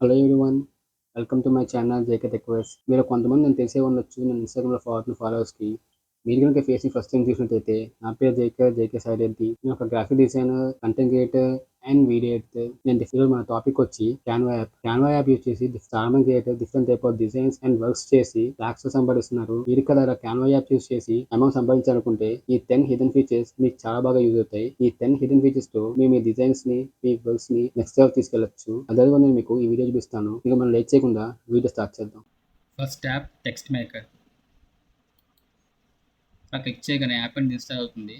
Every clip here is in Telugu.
Hello everyone welcome to my channel JK Techverse మీరు కొంతమంది నేను తెలిసే ఉండొచ్చు నేను ఇన్స్టాగ్రామ్లో ఫాలో ఫాలోవర్స్కి మీరు కనుక ఫేస్ని ఫస్ట్ టైం చూసినట్టయితే నా పేరు జైకర్ జైకే సైడ్ నేను ఒక graphic designer content creator and video editor నేను ఈరోజు మన టాపిక్ వచ్చి Canva app Canva app use చేసి చాలా మంది creator different type of designs and works చేసి లాక్స్ సంపాదిస్తున్నారు. మీరు కదా క్యాన్వా యాప్ యూజ్ చేసి అమౌంట్ సంపాదించాలనుకుంటే ఈ టెన్ హిడెన్ ఫీచర్స్ మీకు చాలా బాగా యూజ్ అవుతాయి. ఈ టెన్ హిడెన్ ఫీచర్స్తో మీ మీ డిజైన్స్ని మీ వర్క్స్ని నెక్స్ట్ లెవెల్ తీసుకెళ్ళొచ్చు అదే నేను మీకు ఈ వీడియో చూపిస్తాను. ఇక మనం లేట్ చేయకుండా వీడియో స్టార్ట్ చేద్దాం. ఫస్ట్ యాప్ టెక్స్ట్ మేకర్ అలా క్లిక్ చేయగానే యాప్ అని ఇన్స్టాల్ అవుతుంది.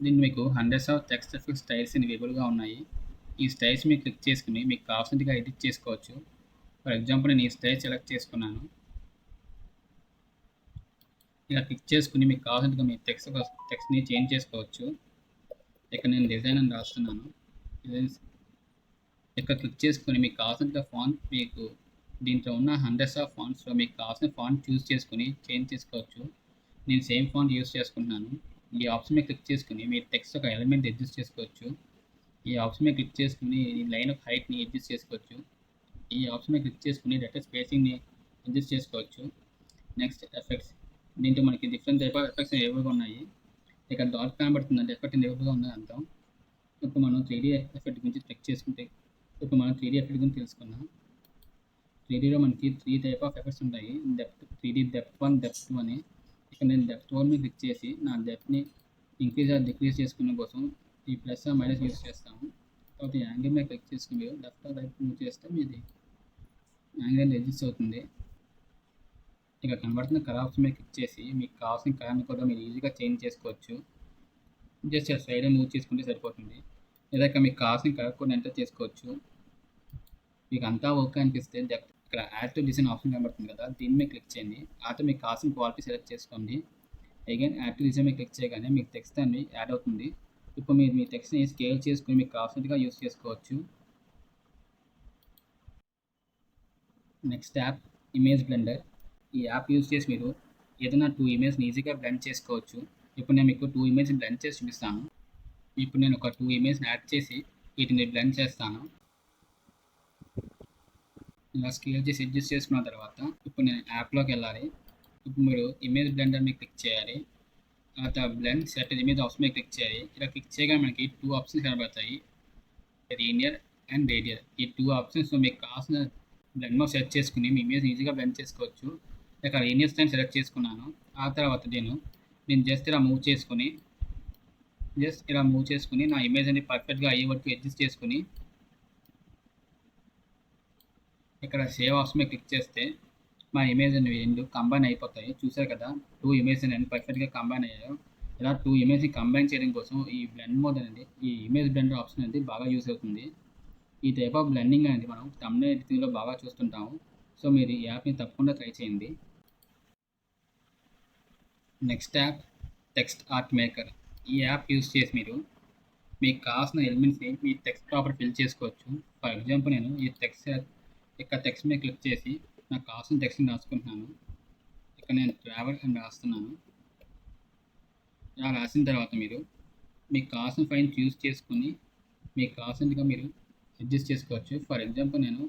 దీన్ని మీకు hundreds of text effect styles అవైలబుల్గా ఉన్నాయి. ఈ స్టైల్స్ మీరు క్లిక్ చేసుకుని మీకు కావాల్సినట్టుగా ఎడిట్ చేసుకోవచ్చు. ఫర్ ఎగ్జాంపుల్ నేను ఈ స్టైల్ సెలెక్ట్ చేసుకున్నాను. ఇలా క్లిక్ చేసుకుని మీకు కావాల్సినట్టుగా మీ టెక్స్ట్ టెక్స్ట్ని చేంజ్ చేసుకోవచ్చు. ఇక్కడ నేను డిజైన్ అని రాస్తున్నాను. ఇక్కడ క్లిక్ చేసుకుని మీకు కావాల్సినట్టుగా ఫాంట్ మీకు దీంట్లో ఉన్న హండ్రెడ్స్ ఆఫ్ ఫాంట్స్లో మీకు కావాల్సిన ఫాంట్ చూస్ చేసుకుని చేంజ్ చేసుకోవచ్చు. నేను సేమ్ ఫాంట్ యూస్ చేసుకుంటున్నాను. ఈ ఆప్షన్ మీద క్లిక్ చేసుకుని మీరు టెక్స్ట్ ఒక ఎలిమెంట్ అడ్జస్ట్ చేసుకోవచ్చు. ఈ ఆప్షన్ మీద క్లిక్ చేసుకుని ఈ లైన్ ఆఫ్ హైట్ని అడ్జస్ట్ చేసుకోవచ్చు. ఈ ఆప్షన్ మీద క్లిక్ చేసుకుని లెటర్ స్పేసింగ్ని అడ్జస్ట్ చేసుకోవచ్చు. నెక్స్ట్ ఎఫెక్ట్స్ దీంట్లో మనకి డిఫరెంట్ టైప్ ఆఫ్ ఎఫెక్ట్స్ ఎవరుగా ఉన్నాయి. ఇక్కడ డాట్ కనబడుతుందంటే ఎఫెక్ట్ ఎవరుగా ఉన్నాయి అంటాం ఇప్పుడు మనం త్రీడీ ఎఫెక్ట్ గురించి చెక్ చేసుకుంటే ఇప్పుడు మనం త్రీడీ ఎఫెక్ట్ గురించి తెలుసుకున్నాం త్రీడీలో మనకి త్రీ టైప్ ఆఫ్ ఎఫెక్ట్స్ ఉంటాయి. Depth three D depth one depth two అని. ఇక్కడ నేను డెప్త్ వన్ మీద క్లిక్ చేసి నా డెప్త్ని ఇంక్రీజ్ ఆర్ డిక్రీజ్ చేసుకునే కోసం ఈ ప్లస్ మైనస్ యూస్ చేస్తాము. తర్వాత ఈ యాంగిల్ మీద క్లిక్ చేసుకుని మీరు లెఫ్ట్ రైట్ మూవ్ చేస్తే మీది యాంగిల్ అడ్జస్ట్ అవుతుంది. ఇక కనబడుతున్న కలర్ ఆప్షన్ మీద క్లిక్ చేసి మీకు కావాల్సిన కలర్ని కూడా మీరు ఈజీగా చేంజ్ చేసుకోవచ్చు. జస్ట్ సైడ్ మూవ్ చేసుకుంటే సరిపోతుంది. లేదా మీకు కావాల్సిన కలర్ కూడా ఎంటర్ చేసుకోవచ్చు. మీకు అంతా ఓకే అనిపిస్తే డెప్త్ ఇక్కడ యాడ్ టు డిజైన్ ఆప్షన్ కనబడుతుంది కదా దీని మీద క్లిక్ చేయండి. ఆటో మీకు కాసిన క్వాలిటీ సెలెక్ట్ చేసుకోండి. అగైన్ యాడ్ టు డిజైన్ మీద క్లిక్ చేయగానే మీకు టెక్స్ట్ అనేది యాడ్ అవుతుంది. ఇప్పుడు మీరు మీ టెక్స్ట్ని స్కేల్ చేసుకుని మీకు కావాల్సినట్టుగా యూస్ చేసుకోవచ్చు. నెక్స్ట్ యాప్ ఇమేజ్ బ్లెండర్ ఈ యాప్ యూస్ చేసి మీరు ఏదైనా టూ ఇమేజ్ని ఈజీగా బ్లెండ్ చేసుకోవచ్చు. ఇప్పుడు నేను మీకు టూ ఇమేజ్ బ్లెండ్ చేసి చూపిస్తాను. ఇప్పుడు నేను ఒక టూ ఇమేజ్ని యాడ్ చేసి వీటిని బ్లెండ్ చేస్తాను. ఇలా స్కేల్ చేసి అడ్జస్ట్ చేసుకున్న తర్వాత ఇప్పుడు నేను యాప్లోకి వెళ్ళాలి. ఇప్పుడు మీరు ఇమేజ్ బ్లెండర్ మీద క్లిక్ చేయాలి. తర్వాత బ్లెండ్ సెట్ ఇమేజ్ ఆప్షన్ మీద క్లిక్ చేయాలి. ఇలా క్లిక్ చేయగా మనకి టూ ఆప్షన్స్ కనబడతాయి. లీనియర్ అండ్ రేడియర్ ఈ టూ ఆప్షన్స్ మీకు కావాల్సిన బ్లెండ్ మోడ్ సెట్ చేసుకుని మీ ఇమేజ్ ఈజీగా బ్లెండ్ చేసుకోవచ్చు. ఇక్కడ లీనియర్ స్టైన్ సెలెక్ట్ చేసుకున్నాను. ఆ తర్వాత నేను నేను జస్ట్ ఇలా మూవ్ చేసుకుని జస్ట్ ఇలా మూవ్ చేసుకుని నా ఇమేజ్ అనేది పర్ఫెక్ట్గా అయ్యే వరకు అడ్జస్ట్ చేసుకుని ఇక్కడ సేవ్ ఆప్షన్ క్లిక్ చేస్తే మా ఇమేజ్ అనేవి రెండు కంబైన్ అయిపోతాయి. చూసారు కదా? టూ ఇమేజ్ అనేవి పర్ఫెక్ట్గా కంబైన్ అయ్యాయో. ఇలా టూ ఇమేజ్ కంబైన్ చేయడం కోసం ఈ బ్లెండ్ మోడ్ అనేది ఈ ఇమేజ్ బ్లెండర్ ఆప్షన్ అనేది బాగా యూస్ అవుతుంది. ఈ టైప్ ఆఫ్ బ్లెండింగ్ అనేది మనం తమిళ ఎడిటింగ్లో బాగా చూస్తుంటాము. సో మీరు ఈ యాప్ని తప్పకుండా ట్రై చేయండి. Next app text art maker ఈ యాప్ యూస్ చేసి మీరు మీకు కావాల్సిన ఎలిమెంట్స్ని మీ టెక్స్ట్ ప్రాపర్ ఫిల్ చేసుకోవచ్చు. ఫర్ ఎగ్జాంపుల్ నేను ఈ టెక్స్ట్ ఇక్కడ టెక్స్ట్ మీద క్లిక్ చేసి నాకు కావాల్సిన టెక్స్ట్ని రాసుకుంటున్నాను. ఇక్కడ నేను ట్రావెల్ అని రాస్తున్నాను. ఇలా రాసిన తర్వాత మీరు మీకు కావాల్సిన ఫైన్ చూస్ చేసుకుని మీకు కావాల్సినట్టుగా మీరు అడ్జస్ట్ చేసుకోవచ్చు. ఫర్ ఎగ్జాంపుల్ నేను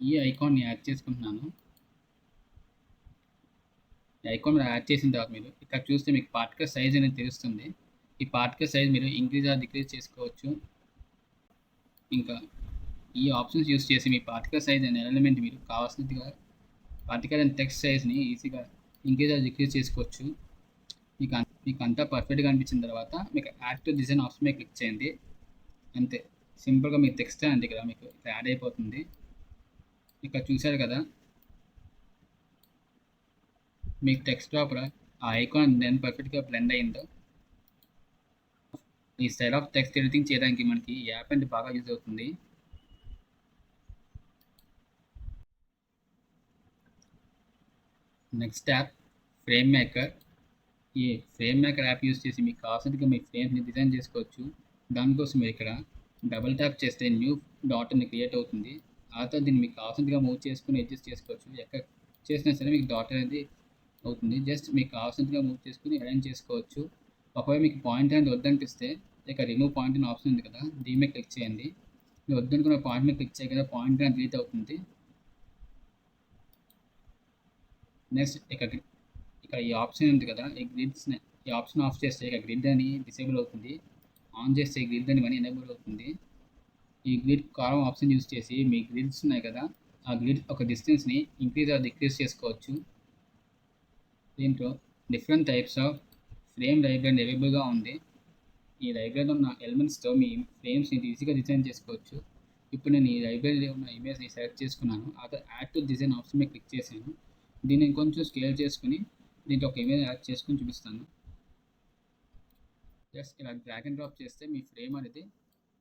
ఈ ఐకాన్ని యాడ్ చేసుకుంటున్నాను. ఈ ఐకాన్ మీరు యాడ్ చేసిన తర్వాత మీరు ఇక్కడ చూస్తే మీకు పార్టికల్ సైజ్ అనేది తెలుస్తుంది. ఈ పార్టికల్ సైజ్ మీరు ఇంక్రీజ్ ఆర్ డిక్రీజ్ చేసుకోవచ్చు. ఇంకా ఈ ఆప్షన్స్ యూస్ చేసి మీ పార్టికల్ సైజ్ అండ్ ఎలిమెంట్ మీరు కావాల్సినట్టుగా పార్టికల్ అండ్ టెక్స్ట్ సైజ్ని ఈజీగా ఇంకేజ్ ఆర్ డిక్రీజ్ చేసుకోవచ్చు. మీకు మీకు అంతా పర్ఫెక్ట్గా అనిపించిన తర్వాత మీకు యాక్టివ్ డిజైన్ ఆప్షన్ మీద క్లిక్ చేయండి. అంతే. సింపుల్గా మీ టెక్స్ట్ అంతే కదా మీకు యాడ్ అయిపోతుంది. ఇక్కడ చూశారు కదా? మీకు టెక్స్ట్ లోపల ఆ ఐకాన్ నేను పర్ఫెక్ట్గా బ్లెండ్ అయిందో. ఈ స్టైల్ ఆఫ్ టెక్స్ట్ ఎడిటింగ్ చేయడానికి మనకి ఈ యాప్ అంటే బాగా యూజ్ అవుతుంది. నెక్స్ట్ యాప్ ఫ్రేమ్ మేకర్ ఈ ఫ్రేమ్ మేకర్ యాప్ యూస్ చేసి మీకు కావాల్సినట్టుగా మీ ఫ్రేమ్ని డిజైన్ చేసుకోవచ్చు. దానికోసం మీరు ఇక్కడ డబుల్ ట్యాప్ చేస్తే న్యూ డాట్ అని క్రియేట్ అవుతుంది. ఆ తర్వాత దీన్ని మీకు కావాల్సినట్టుగా మూవ్ చేసుకుని అడ్జస్ట్ చేసుకోవచ్చు. ఎక్కడ చేసినా సరే మీకు డాట్ అనేది అవుతుంది. జస్ట్ మీకు కావాల్సినట్టుగా మూవ్ చేసుకుని అరేంజ్ చేసుకోవచ్చు. ఒకవేళ మీకు పాయింట్ అనేది వద్దనిపిస్తే ఇక రిమూవ్ పాయింట్ అనే ఆప్షన్ ఉంది కదా దీని మీద క్లిక్ చేయండి. మీరు వద్దనుకున్న పాయింట్ మీద క్లిక్ చేయగల పాయింట్ అనేది డిలీట్ అవుతుంది. నెక్స్ట్ ఇక్కడ ఇక్కడ ఈ ఆప్షన్ ఉంది కదా ఈ గ్రిడ్స్ ఈ ఆప్షన్ ఆఫ్ చేస్తే ఇక గ్రిడ్ అని డిసేబుల్ అవుతుంది ఆన్ చేస్తే గ్రిడ్ అని మనీ ఎనేబుల్ అవుతుంది. ఈ గ్రిడ్ కారం ఆప్షన్ యూస్ చేసి మీ గ్రిడ్స్ ఉన్నాయి కదా ఆ గ్రిడ్ ఒక డిస్టెన్స్ని ఇంక్రీజ్ ఆర్ డిక్రీజ్ చేసుకోవచ్చు. దీంట్లో different types of frame library అవైలబుల్గా ఉంది. ఈ లైబ్రరీలో ఉన్న ఎలిమెంట్స్తో మీ ఫ్రేమ్స్ని ఈజీగా డిజైన్ చేసుకోవచ్చు. ఇప్పుడు నేను ఈ లైబ్రరీలో ఉన్న ఇమేజ్ని సెలెక్ట్ చేసుకున్నాను. ఆ తర్వాత యాడ్ టు డిజైన్ ఆప్షన్ మీద క్లిక్ చేశాను. దీన్ని కొంచెం స్కేల్ చేసుకుని దీంట్లో ఒక ఇమేజ్ యాడ్ చేసుకుని చూపిస్తాను. జస్ట్ ఇలా డ్రాగ్ అండ్ డ్రాప్ చేస్తే మీ ఫ్రేమ్ అనేది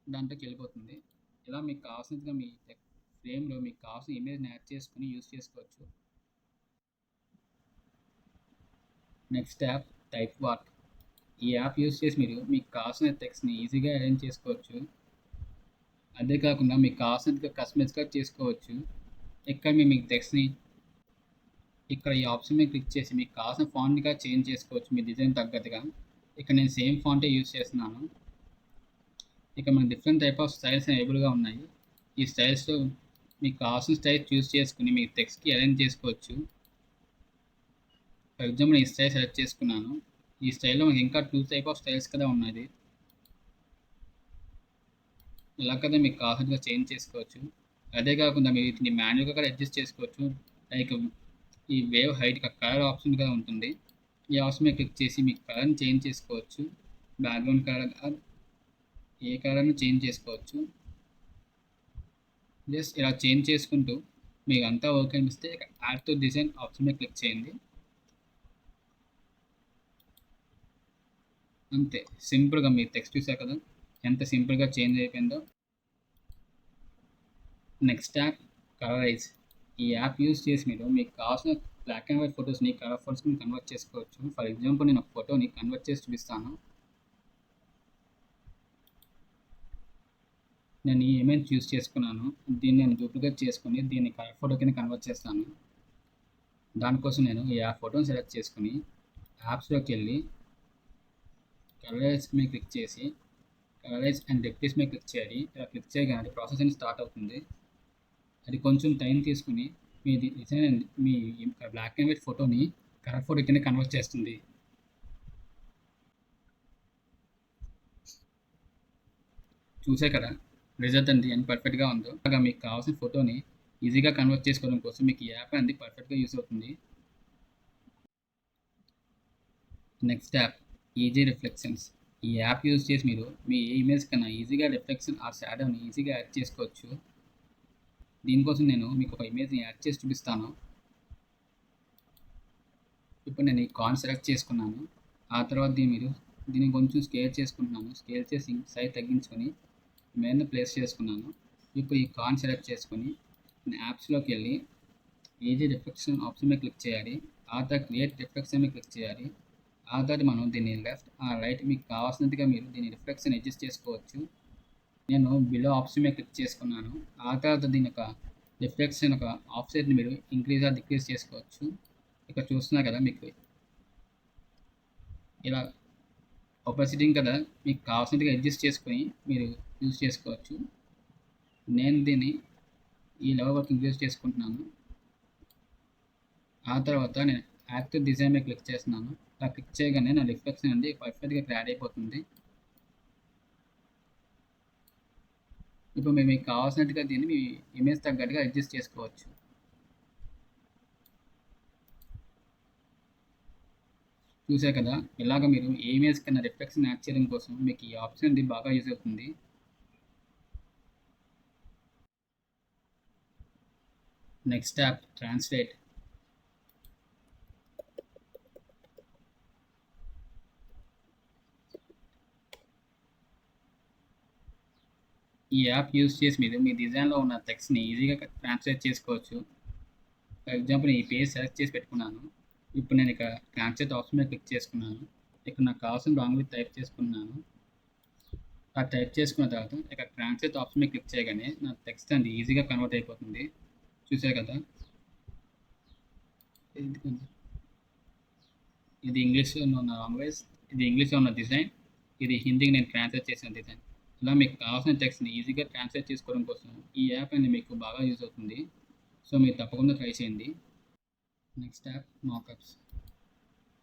దాంట్లోకి వెళ్ళిపోతుంది. ఇలా మీకు కావాల్సినట్టుగా మీ ఫ్రేమ్లో మీకు కావాల్సిన ఇమేజ్ని యాడ్ చేసుకుని యూస్ చేసుకోవచ్చు. నెక్స్ట్ యాప్ టైప్ వాట్ ఈ యాప్ యూస్ చేసి మీరు మీకు కావాల్సిన టెక్స్ట్ని ఈజీగా అరేంజ్ చేసుకోవచ్చు. అదే కాకుండా మీకు కావాల్సినట్టుగా కస్టమైజ్గా చేసుకోవచ్చు. ఇక్కడ మీరు మీకు టెక్స్ట్ని ఇక్కడ ఈ ఆప్షన్ మీద క్లిక్ చేసి మీకు కావాల్సిన ఫాంట్గా చేంజ్ చేసుకోవచ్చు మీ డిజైన్ తగ్గట్టుగా. ఇక్కడ నేను సేమ్ ఫాంటే యూస్ చేస్తున్నాను. ఇక మనకి డిఫరెంట్ టైప్ ఆఫ్ స్టైల్స్ అవైలబుల్గా ఉన్నాయి. ఈ స్టైల్స్లో మీకు కావాల్సిన స్టైల్ చూస్ చేసుకుని మీ టెక్స్ట్కి అరేంజ్ చేసుకోవచ్చు. ఫర్ ఎగ్జాంపుల్ ఈ స్టైల్ సెలెక్ట్ చేసుకున్నాను. ఈ స్టైల్లో మనకి ఇంకా టూ టైప్ ఆఫ్ స్టైల్స్ కదా ఉన్నాయి ఇలా కదా మీకు కావాల్సినగా చేంజ్ చేసుకోవచ్చు. అదే కాకుండా మీరు వీటిని మాన్యువల్గా కూడా అడ్జస్ట్ చేసుకోవచ్చు. లైక్ ఈ వేవ్ హైట్ కలర్ ఆప్షన్ కూడా ఉంటుంది. ఈ ఆప్షన్ మీద క్లిక్ చేసి మీ కలర్ని చేంజ్ చేసుకోవచ్చు. బ్యాక్గ్రౌండ్ కలర్ ఏ కలర్ని చేంజ్ చేసుకోవచ్చు. జస్ట్ ఇలా చేంజ్ చేసుకుంటూ మీకు అంతా ఓకే అనిపిస్తే యాడ్ టు డిజైన్ ఆప్షన్ మీద క్లిక్ చేయండి. అంతే. సింపుల్గా మీరు టెక్స్ట్ చూసారు కదా? ఎంత సింపుల్గా చేంజ్ అయిపోయిందో. Next app Colorize. ఈ యాప్ యూజ్ చేసి మీరు మీకు కావాల్సిన బ్లాక్ అండ్ వైట్ ఫొటోస్ని కలర్ ఫోటోస్ని కన్వర్ట్ చేసుకోవచ్చు. ఫర్ ఎగ్జాంపుల్ నేను ఒక ఫోటోని కన్వర్ట్ చేసి చూపిస్తాను. నేను ఈ ఇమేజ్ చూస్ చేసుకున్నాను. దీన్ని నేను డూప్లికేట్ చేసుకుని దీన్ని కలర్ ఫోటో కింద కన్వర్ట్ చేస్తాను. దానికోసం నేను ఈ యాప్ ఫోటోని సెలెక్ట్ చేసుకుని యాప్స్లోకి వెళ్ళి కలరైజ్ మీద క్లిక్ చేసి కలరైజ్ అండ్ డెప్టీస్ మీద క్లిక్ చేయాలి. ఇలా క్లిక్ చేయగానే ప్రాసెస్ అనేది స్టార్ట్ అవుతుంది. అది కొంచెం టైం తీసుకుని మీ డిజైన్ మీ బ్లాక్ అండ్ వైట్ ఫోటోని కలర్ ఫోటో కింద కన్వర్ట్ చేస్తుంది. చూసే కదా రిజల్ట్ అండి ఎంత పర్ఫెక్ట్గా ఉందో. అలాగా మీకు కావాల్సిన ఫోటోని ఈజీగా కన్వర్ట్ చేసుకోవడం కోసం మీకు ఈ యాప్ అనేది పర్ఫెక్ట్గా యూస్ అవుతుంది. నెక్స్ట్ యాప్ ఈజీ రిఫ్లెక్షన్స్ ఈ యాప్ యూజ్ చేసి మీరు మీ ఇమేజ్ కన్నా ఈజీగా రిఫ్లెక్షన్ ఆ షాడోని ఈజీగా యాడ్ చేసుకోవచ్చు. దీనికోసం నేను మీకు ఒక ఇమేజ్ని యాడ్ చేసి చూపిస్తాను. ఇప్పుడు నేను ఈ కాన్ సెలెక్ట్ చేసుకున్నాను. ఆ తర్వాత దీని మీరు దీన్ని కొంచెం స్కేల్ చేసుకుంటున్నాను. స్కేల్ చేసి సైజ్ తగ్గించుకొని మీద ప్లేస్ చేసుకున్నాను. ఇప్పుడు ఈ కాన్ సెలెక్ట్ చేసుకొని యాప్స్లోకి వెళ్ళి ఈజీ రిఫ్లెక్షన్ ఆప్షన్ మీద క్లిక్ చేయాలి ఆ తర్వాత క్రియేట్ రిఫ్లెక్షన్ మీద క్లిక్ చేయాలి ఆ తర్వాత మనం దీన్ని లెఫ్ట్ ఆ రైట్ మీకు కావాల్సినట్టుగా మీరు దీన్ని రిఫ్లెక్షన్ అడ్జస్ట్ చేసుకోవచ్చు. నేను బిలో ఆప్షన్ మీద క్లిక్ చేసుకున్నాను. ఆ తర్వాత దీని యొక్క రిఫ్లెక్షన్ ఒక ఆఫ్సెట్ని మీరు ఇంక్రీజ్ ఆర్ డిక్రీజ్ చేసుకోవచ్చు. ఇక్కడ చూస్తున్నారు కదా మీకు. ఇలా ఒపాసిటీని కదా మీకు కావాల్సినట్టుగా అడ్జస్ట్ చేసుకొని మీరు యూజ్ చేసుకోవచ్చు. నేను దీన్ని ఈ లెవెల్ వరకు ఇంక్రీజ్ చేసుకుంటున్నాను. ఆ తర్వాత నేను యాక్టివ్ డిజైన్ మీద క్లిక్ చేస్తున్నాను. అలా క్లిక్ చేయగానే నా రిఫ్లెక్షన్ అనేది పర్ఫెక్ట్గా క్లాడ్ అయిపోతుంది. ఇప్పుడు మేము మీకు కావాల్సినట్టుగా దీన్ని మీ ఇమేజ్ తగ్గట్టుగా అడ్జస్ట్ చేసుకోవచ్చు. చూసే కదా? ఇలాగ మీరు ఏ ఇమేజ్ కన్నా రిఫ్లెక్షన్ యాడ్ చేయడం కోసం మీకు ఈ ఆప్షన్ అనేది బాగా యూజ్ అవుతుంది. నెక్స్ట్ యాప్ ట్రాన్స్లేట్ ఈ యాప్ యూస్ చేసి మీరు మీ డిజైన్లో ఉన్న టెక్స్ట్ని ఈజీగా ట్రాన్స్లేట్ చేసుకోవచ్చు. ఫర్ ఎగ్జాంపుల్ ఈ పేజ్ సెలెక్ట్ చేసి పెట్టుకున్నాను. ఇప్పుడు నేను ఇక్కడ ట్రాన్స్లేట్ ఆప్షన్ మీద క్లిక్ చేసుకున్నాను. ఇక్కడ నాకు కావాల్సిన లాంగ్వేజ్ టైప్ చేసుకున్నాను. ఆ టైప్ చేసుకున్న తర్వాత ఇక్కడ ట్రాన్స్లేట్ ఆప్షన్ మీద క్లిక్ చేయగానే నా టెక్స్ట్ అనేది ఈజీగా కన్వర్ట్ అయిపోతుంది. చూసారు కదా? ఇది ఇంగ్లీష్లో ఉన్న లాంగ్వేజ్ ఇది ఇంగ్లీష్లో ఉన్న డిజైన్ ఇది హిందీకి నేను ట్రాన్స్లేట్ చేసిన డిజైన్. ఇలా మీకు కావాల్సిన టెక్స్ట్ని ఈజీగా ట్రాన్స్లేట్ చేసుకోవడం కోసం ఈ యాప్ అనేది మీకు బాగా యూజ్ అవుతుంది. సో మీరు తప్పకుండా ట్రై చేయండి. నెక్స్ట్ యాప్ మాకప్స్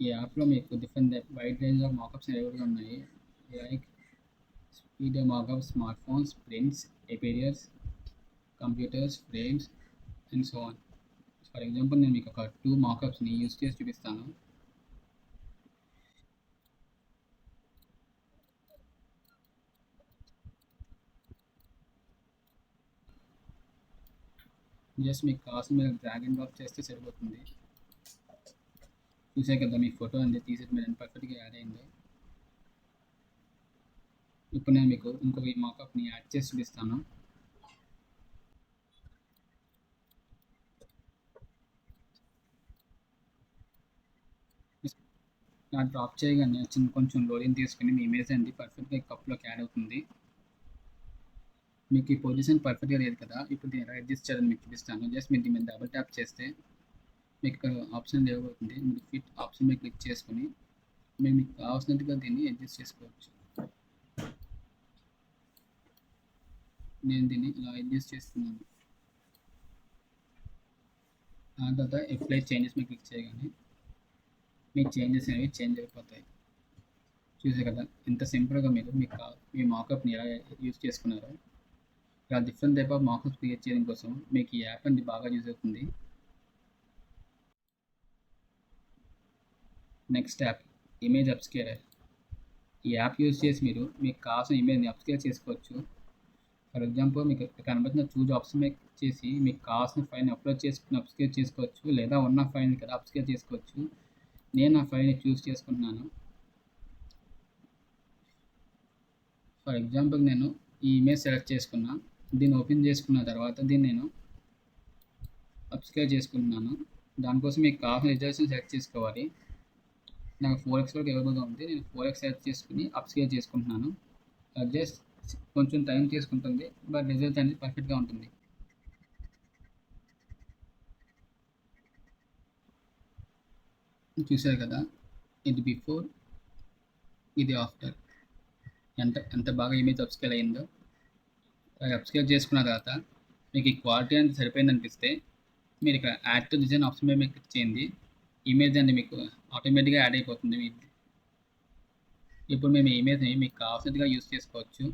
ఈ యాప్లో మీకు different wide range of mockups అవైలబుల్గా ఉన్నాయి. Like speed mockup smart phones prints ఎపీరియర్స్ computers frames and so on for example నేను మీకు ఒక టూ మాకప్స్ని యూస్ చేసి చూపిస్తాను. జస్ట్ మీకు కావాల్సిన మీరు డ్రాగ్ అండ్ డ్రాప్ చేస్తే సరిపోతుంది. చూసే కదా మీ ఫోటో అంది తీసేది మీరు పర్ఫెక్ట్గా యాడ్ అయింది. ఇప్పుడు నేను మీకు ఇంకొక మాకప్ని యాడ్ చేసి చూపిస్తాను. నా డ్రాప్ చేయగానే చిన్న కొంచెం లోడింగ్ తీసుకుని మీ ఇమేజ్ అండి పర్ఫెక్ట్గా కప్లోకి యాడ్ అవుతుంది. మీకు ఈ పొజిషన్ పర్ఫెక్ట్గా లేదు కదా ఇప్పుడు దీన్ని అడ్జస్ట్ చేయాలని మీకు చూపిస్తాను. జస్ట్ మీరు దీని మీద డబుల్ ట్యాప్ చేస్తే మీకు ఇక్కడ ఆప్షన్ లేకపోతుంది. మీరు ఫిట్ ఆప్షన్ మీద క్లిక్ చేసుకుని మీరు మీకు కావాల్సినట్టుగా దీన్ని అడ్జస్ట్ చేసుకోవచ్చు. నేను దీన్ని ఇలా అడ్జస్ట్ చేస్తున్నాను. దాని తర్వాత అప్లై చేంజెస్ మీద క్లిక్ చేయగానే మీ చేంజెస్ అనేవి చేంజ్ అయిపోతాయి. చూసే కదా ఎంత సింపుల్గా మీరు మీకు మీ మాకప్ని ఎలా యూజ్ చేసుకున్నారో. ఇలా different type of mockups create చేయడం కోసం మీకు ఈ యాప్ అనేది బాగా యూజ్ అవుతుంది. Next app Image Upscaler. ఈ యాప్ యూజ్ చేసి మీరు మీకు కావాల్సిన ఇమేజ్ని అప్స్కేల్ చేసుకోవచ్చు. ఫర్ ఎగ్జాంపుల్ మీకు ఇక్కడ కనబడుతున్న చూజ్ ఆప్షన్ చేసి మీకు కావాల్సిన ఫైల్ని అప్లోడ్ చేసుకుని అప్స్కేల్ చేసుకోవచ్చు లేదా ఉన్న ఫైల్ని కదా అప్స్కేల్ చేసుకోవచ్చు. నేను ఆ ఫైల్ని చూస్ చేసుకుంటున్నాను. ఫర్ ఎగ్జాంపుల్ నేను ఈ ఇమేజ్ సెలెక్ట్ చేసుకున్నాను దీన్ని ఓపెన్ చేసుకున్న తర్వాత దీన్ని నేను అబ్స్క్రైబ్ చేసుకుంటున్నాను. దానికోసం మీకు కావాల్సిన రిజర్వేషన్ సెలెక్ట్ చేసుకోవాలి. నాకు ఫోర్ ఎక్స్ వరకు అవైలబుల్గా ఉంది. నేను ఫోర్ ఎక్స్ సెలెక్ట్ చేసుకుని అప్స్కేల్ చేసుకుంటున్నాను. జస్ట్ కొంచెం టైం తీసుకుంటుంది బట్ రిజల్ట్ అనేది పర్ఫెక్ట్గా ఉంటుంది. చూసారు కదా? ఇది బిఫోర్ ఇది ఆఫ్టర్ ఎంత ఎంత బాగా ఇమేజ్ అప్స్కేల్ అయిందో. అప్స్కేల్ చేసుకున్న తర్వాత మీకు ఈ క్వాలిటీ అనేది సరిపోయింది అనిపిస్తే మీరు ఇక్కడ యాడ్ టు డిజైన్ ఆప్షన్ మీద మీకు క్లిక్ చేయండి. ఇమేజ్ అనేది మీకు ఆటోమేటిక్గా యాడ్ అయిపోతుంది. మీ ఇప్పుడు మేము ఈ ఇమేజ్ని మీకు కావాల్సినట్టుగా యూస్ చేసుకోవచ్చు.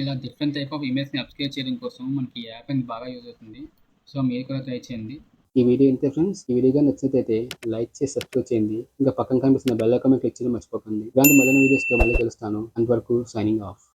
ఇలా డిఫరెంట్ టైప్ ఆఫ్ ఇమేజ్ని అప్స్కేల్ చేయడం కోసం మనకి ఈ యాప్ అనేది బాగా యూజ్ అవుతుంది. సో మీరు కూడా ట్రై చేయండి. ఈ వీడియో ఇంతే ఫ్రెండ్స్ ఈ వీడియో కానీ నచ్చినట్లయితే లైక్ చేసి సబ్స్క్రైబ్ చేయండి. ఇంకా పక్కన కనిపిస్తున్న బెల్ ఐకాన్ క్లిక్ చేయడం మర్చిపోకండి. ఇలాంటి మళ్ళీ వీడియోస్తో మళ్ళీ కలుస్తాను. అంతవరకు సైనింగ్ ఆఫ్